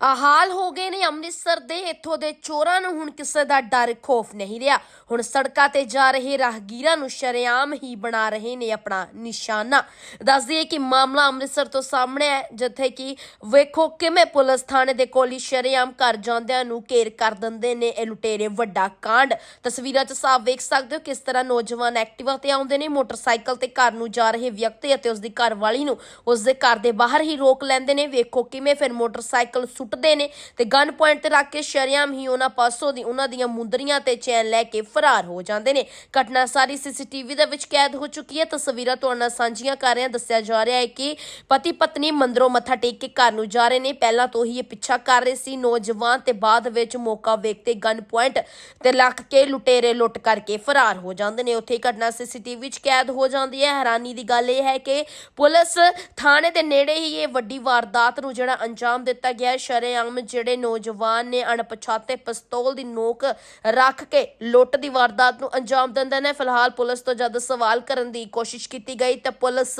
ਆ ਹਾਲ ਹੋ ਗਏ ਨੇ ਅੰਮ੍ਰਿਤਸਰ ਦੇ, ਇੱਥੋਂ ਦੇ ਚੋਰਾਂ ਨੂੰ ਹੁਣ ਕਿਸੇ ਦਾ ਡਰ ਖੋਫ ਨਹੀਂ ਰਿਹਾ। ਹੁਣ ਸੜਕਾਂ ਤੇ ਜਾ ਰਹੇ ਰਾਹਗੀਰਾਂ ਨੂੰ ਸ਼ਰੇਆਮ ਹੀ ਬਣਾ ਰਹੇ ਨੇ ਆਪਣਾ ਨਿਸ਼ਾਨਾ। ਦੱਸ ਦਈਏ ਕਿ ਮਾਮਲਾ ਅੰਮ੍ਰਿਤਸਰ ਤੋਂ ਸਾਹਮਣੇ ਹੈ, ਜਿੱਥੇ ਕਿ ਵੇਖੋ ਕਿਵੇਂ ਪੁਲਿਸ ਥਾਣੇ ਦੇ ਕੋਲ ਹੀ ਸ਼ਰੇਆਮ ਘਰ ਜਾਂਦਿਆਂ ਨੂੰ ਘੇਰ ਕਰ ਦਿੰਦੇ ਨੇ। ਇਹ ਲੁਟੇਰੇ ਵੱਡਾ ਕਾਂਡ। ਤਸਵੀਰਾਂ 'ਚ ਸਾਫ਼ ਵੇਖ ਸਕਦੇ ਹੋ ਕਿਸ ਤਰ੍ਹਾਂ ਨੌਜਵਾਨ ਐਕਟਿਵਾ ਤੇ ਆਉਂਦੇ ਨੇ, ਮੋਟਰਸਾਈਕਲ ਤੇ ਘਰ ਨੂੰ ਜਾ ਰਹੇ ਵਿਅਕਤੀ ਅਤੇ ਉਸ ਦੀ ਘਰ ਨੂੰ ਉਸ ਦੇ ਘਰ ਦੇ ਬਾਹਰ ਹੀ ਰੋਕ ਲੈਂਦੇ ਨੇ। ਵੇਖੋ ਕਿਵੇਂ ਫਿਰ ਮੋਟਰਸਾਈਕਲ ਸੁੱਟਦੇ ਨੇ ਤੇ ਗਨ ਪੁਆਇੰਟ ਤੇ ਰੱਖ ਕੇ ਸ਼ਰੇਆਮ ਹੀ ਉਹਨਾਂ ਪਾਸੋਂ ਦੀ ਉਹਨਾਂ ਦੀਆਂ ਮੁੰਦਰੀਆਂ ਤੇ ਚੈਨ ਲੈ ਕੇ ਫਰਾਰ ਹੋ ਜਾਂਦੇ ਨੇ। ਘਟਨਾ ਸਾਰੀ ਸੀਸੀਟੀਵੀ ਦੇ ਵਿੱਚ ਕੈਦ ਹੋ ਚੁੱਕੀ ਹੈ। ਤਸਵੀਰਾਂ ਤੁਹਾਡੇ ਨਾਲ ਸਾਂਝੀਆਂ ਕਰ ਰਹੇ ਹਾਂ। ਦੱਸਿਆ ਜਾ ਰਿਹਾ ਹੈ ਕਿ ਪਤੀ ਪਤਨੀ ਮੰਦਰੋਂ ਮੱਥਾ ਟੇਕ ਕੇ ਘਰ ਨੂੰ ਜਾ ਰਹੇ ਨੇ। ਪਹਿਲਾਂ ਤੋਂ ਹੀ ਇਹ ਪਿੱਛਾ ਕਰ ਰਹੇ ਸੀ। ਨੌਜਵਾਨ ਤੇ ਬਾਅਦ ਵਿੱਚ ਮੌਕਾ ਵੇਖਤੇ ਗਨ ਪੁਆਇੰਟ ਤੇ ਲੱਕ ਕੇ ਲੁਟੇਰੇ ਲੁੱਟ ਕਰਕੇ ਫਰਾਰ ਹੋ ਜਾਂਦੇ ਨੇ। ਉੱਥੇ ਹੀ ਘਟਨਾ ਸੀਸੀਟੀਵੀ ਵਿੱਚ ਕੈਦ ਹੋ ਜਾਂਦੀ ਹੈ। ਹੈਰਾਨੀ ਦੀ ਗੱਲ ਇਹ ਹੈ ਕਿ ਪੁਲਿਸ ਥਾਣੇ ਦੇ ਨੇੜੇ ਹੀ ਇਹ ਵੱਡੀ ਵਾਰਦਾਤ ਨੂੰ ਜਿਹੜਾ ਅੰਜਾਮ ਦਿੱਤਾ ਗਿਆ ਹੈ। ਸ਼ਰੇਆਮ ਜਿਹੜੇ ਨੌਜਵਾਨ ਨੇ ਅਣਪਛਾਤੇ ਪਿਸਤੌਲ ਦੀ ਨੋਕ ਰੱਖ ਕੇ ਲੁੱਟ ਦੀ ਵਾਰਦਾਤ ਨੂੰ ਅੰਜਾਮ ਦਿੰਦੇ ਨੇ, ਫਿਲਹਾਲ ਪੁਲਿਸ ਤੋਂ ਜਦ ਸਵਾਲ ਕਰਨ ਦੀ ਕੋਸ਼ਿਸ਼ ਕੀਤੀ ਗਈ ਤਾਂ ਪੁਲਿਸ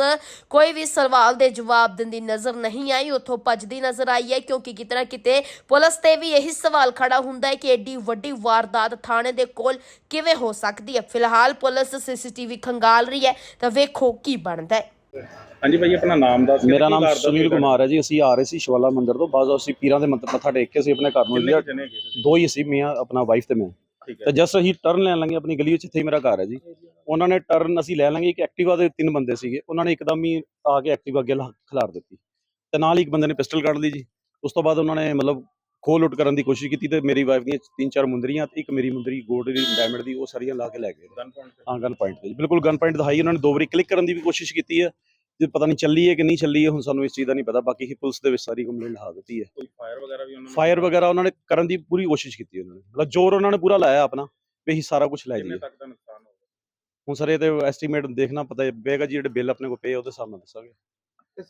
ਕੋਈ ਵੀ ਸਵਾਲ ਦੇ ਜਵਾਬ ਦਿੰਦੀ ਨਜ਼ਰ ਨਹੀਂ ਆਈ। ਉੱਥੋਂ ਭੱਜਦੀ ਨਜ਼ਰ ਆਈ ਹੈ ਕਿਉਂਕਿ ਕਿਤੇ ਨਾ ਕਿਤੇ ਪੁਲਿਸ ਤੇ ਵੀ ਇਹੀ ਸਵਾਲ ਖੜਾ ਹੁੰਦਾ ਹੈ ਕਿ ਐਡੀ ਵੱਡੀ ਵਾਰਦਾਤ ਥਾਣੇ ਦੇ ਕੋਲ ਕਿਵੇਂ ਹੋ ਸਕਦੀ ਹੈ। ਫਿਲਹਾਲ ਪੁਲਿਸ ਸੀਸੀਟੀਵੀ ਖੰਗਾਲ ਰਹੀ ਹੈ ਤਾਂ ਵੇਖੋ ਕੀ ਬਣਦਾ ਹੈ। ਹਾਂਜੀ ਭਾਈ ਆਪਣਾ ਨਾਮ ਦੱਸ ਕੇ ਮੇਰਾ ਨਾਮ ਸੁਨੀਲ ਕੁਮਾਰ ਹੈ ਜੀ। ਅਸੀਂ ਆ ਰਹੇ ਸੀ ਸ਼ਿਵਾਲਾ ਮੰਦਿਰ ਤੋਂ। ਬਾਅਦ ਅਸੀਂ ਪੀਰਾਂ ਦੇ ਮੱਥ- ਮੱਥਾ ਟੇਕ ਕੇ ਅਸੀਂ ਆਪਣੇ ਘਰ ਨੂੰ ਲਿਆ? ਦੋ ਹੀ ਸੀ ਮੀਆਂ ਆਪਣਾ ਵਾਈਫ ਤੇ ਮੈਂ। ਤੇ ਹੈ। ਜਸਟ ਅਸੀਂ ਟਰਨ ਲੈਣ ਲੱਗੇ ਆਪਣੀ ਗਲੀ ਵਿੱਚ ਇੱਥੇ ਮੇਰਾ ਘਰ ਹੈ ਜੀ। ਉਹਨਾਂ ਨੇ ਟਰਨ ਅਸੀਂ ਲੈ ਲਾਂਗੇ। ਇੱਕ ਐਕਟਿਵਾ ਦੇ ਤਿੰਨ ਬੰਦੇ ਸੀਗੇ। ਉਹਨਾਂ ਨੇ ਇੱਕਦਮ ਹੀ ਆ ਕੇ ਐਕਟਿਵਾ ਅੱਗੇ ਖਿਲਾਰ ਦਿੱਤੀ। ਤੇ ਨਾਲ ਹੀ ਇੱਕ ਬੰਦੇ ਨੇ ਪਿਸਟਲ ਕੱਢ ਲਈ ਜੀ। ਉਸ ਤੋਂ ਬਾਅਦ ਉਹਨਾਂ ਨੇ ਮਤਲਬ ਖੋਹ ਲੁੱਟ ਕਰਨ ਦੀ ਕੋਸ਼ਿਸ਼ ਕੀਤੀ ਤੇ ਮੇਰੀ ਵਾਈਫ ਦੀਆਂ ਤਿੰਨ ਚਾਰ ਮੁੰਦਰੀਆਂ ਤੇ ਇੱਕ ਮੇਰੀ ਮੁੰਦਰੀ ਗੋਲਡ ਦੀ ਡਾਇਮੰਡ ਦੀ ਉਹ ਸਾਰੀਆਂ ਲਾ ਕੇ ਲੈ ਗਏ। ਗਨ ਪੁਆਇੰਟ ਤੇ। ਹਾਂ ਗਨ ਪੁਆਇੰਟ ਤੇ। ਬਿਲਕੁਲ ਗਨ ਪੁਆਇੰਟ ਦਿਖਾਈ ਉਹਨਾਂ ਨੇ ਦੋ ਵਾਰੀ ਕਲਿੱਕ ਕਰਨ ਦੀ ਵੀ ਕੋਸ਼ਿਸ਼ ਕੀਤੀ ਹੈ। ਜੇ ਪਤਾ ਨਹੀਂ ਚੱਲੀ ਹੈ ਕਿ ਨਹੀਂ ਚੱਲੀ ਹੈ ਹੁਣ ਸਾਨੂੰ ਇਸ ਚੀਜ਼ ਦਾ ਨਹੀਂ ਪਤਾ। ਬਾਕੀ ਹੀ ਪੁਲਿਸ ਦੇ ਵਿੱਚ ਸਾਰੀ ਕੰਪਲੇਂਟ ਲਿਖਾ ਦਿੱਤੀ ਹੈ। ਕੋਈ ਫਾਇਰ ਵਗੈਰਾ ਵੀ ਉਹਨਾਂ ਨੇ ਫਾਇਰ ਵਗੈਰਾ ਉਹਨਾਂ ਨੇ ਕਰਨ ਦੀ ਪੂਰੀ ਕੋਸ਼ਿਸ਼ ਕੀਤੀ ਉਹਨਾਂ ਨੇ। ਮਤਲਬ ਜ਼ੋਰ ਉਹਨਾਂ ਨੇ ਪੂਰਾ ਲਾਇਆ ਆਪਣਾ ਵੀ ਅਸੀਂ ਸਾਰਾ ਕੁਝ ਲੈ ਕਿੰਨੇ ਜਾਈਏ। ਤੱਕ ਦਾ ਨੁਕਸਾਨ ਹੋ ਹੁਣ ਸਰ ਇਹ ਤੇ ਐਸਟੀਮੇਟ ਦੇਖਣਾ ਪਤਾ ਪਏਗਾ ਜੀ ਜਿਹੜੇ ਬਿੱਲ ਆਪਣੇ ਕੋਲ ਪਏ ਉਹਦੇ ਹਿਸਾਬ ਨਾਲ ਦੱਸਾਂਗੇ।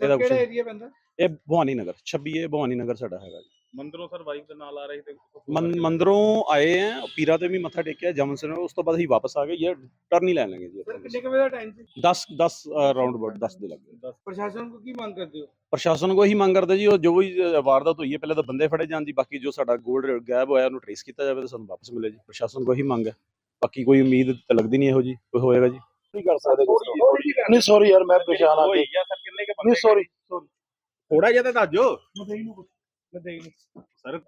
ਇਹਦਾ ਕਿਹੜਾ ਏਰੀਆ ਪੈਂਦਾ? ਇਹ ਭਵਾਨੀ ਨਗਰ 26 ਇਹ ਭਵਾਨੀ ਨਗਰ ਸਾਡਾ ਹੈਗਾ ਜੀ। ਮੰਦਰੋਂ ਸਰ ਵਾਈਫ ਦੇ ਨਾਲ ਆ ਰਹੇ ਤੇ ਮੰ- ਮੰਦਰੋਂ ਆਏ ਆ ਪੀਰਾ ਤੇ ਵੀ ਮੱਥਾ ਟੇਕਿਆ ਜਮਨ ਸਿੰਘ ਉਸ ਤੋਂ ਬਾਅਦ ਅਸੀਂ ਵਾਪਸ ਆ ਗਏ ਇਹ ਟਰਨ ਹੀ ਲੈਣ ਲੱਗੇ ਜੀ ਸਰ ਕਿੰਨੇ ਕੁ ਵਜੇ ਦਾ ਟਾਈਮ ਸੀ? 10 10 ਰਾਉਂਡ ਅਬਾਊਟ 10 ਦੇ ਲੱਗੇ। ਪ੍ਰਸ਼ਾਸਨ ਕੋ ਕੀ ਮੰਗ ਕਰਦੇ ਹੋ? ਪ੍ਰਸ਼ਾਸਨ ਕੋ ਇਹੀ ਮੰਗ ਕਰਦੇ ਜੀ ਉਹ ਜੋ ਵੀ ਅ, ਵਾਰਦਾਤ ਹੋਈ ਹੈ ਪਹਿਲੇ ਤਾਂ ਬੰਦੇ ਫੜੇ ਜਾਣ ਦੀ ਬਾਕੀ ਜੋ ਸਾਡਾ ਗੋਲਡ ਗਾਇਬ ਹੋਇਆ ਉਹਨੂੰ ਟ੍ਰੇਸ ਕੀਤਾ ਜਾਵੇ ਤੇ ਸਾਨੂੰ ਵਾਪਸ ਮਿਲੇ ਜੀ। ਪ੍ਰਸ਼ਾਸਨ ਕੋ ਇਹੀ ਮੰਗ ਹੈ। ਬਾਕੀ ਕੋਈ ਉਮੀਦ ਤਾਂ ਲੱਗਦੀ ਨਹੀਂ ਇਹੋ ਜੀ ਕੋਈ ਹੋਏਗਾ ਜੀ। ਨਹੀਂ ਕਰ ਸਕਦੇ ਨਹੀਂ ਸੌਰੀ ਯਾਰ ਮੈਂ ਪਛਾਣ ਆ ਹੋਈ ਗਈ ਗਿਆ ਸਰ ਕਿੰਨੇ ਕੇ ਨਹੀਂ ਸੌਰੀ ਥੋੜਾ ਜਿਹਾ ਤਾਂ ਦੱਸੋ ਮਦਈ ਨੂੰ ਮਦਈ ਨੂੰ ਸਰ